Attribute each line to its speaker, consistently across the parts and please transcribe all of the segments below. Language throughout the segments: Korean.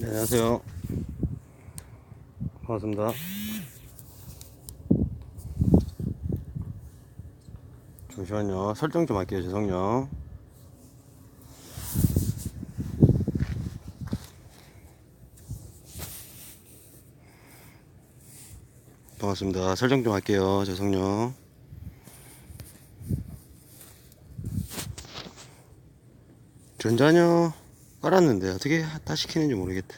Speaker 1: 안녕하세요. 반갑습니다. 잠시만요. 설정 좀 할게요. 죄송요. 반갑습니다. 설정 좀 할게요. 죄송요. 전자녀 깔았는데 어떻게 다 시키는지 모르겠다.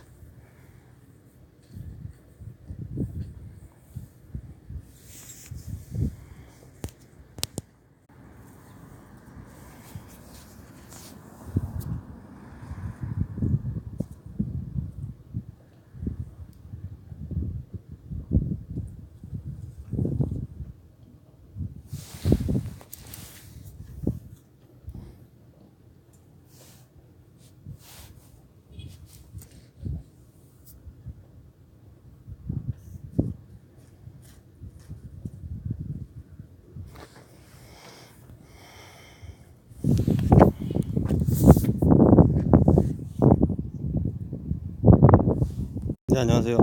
Speaker 1: 네, 안녕하세요.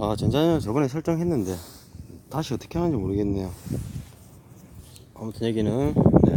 Speaker 1: 아, 전자녀 저번에 설정했는데 다시 어떻게 하는지 모르겠네요. 아무튼 여기는 네,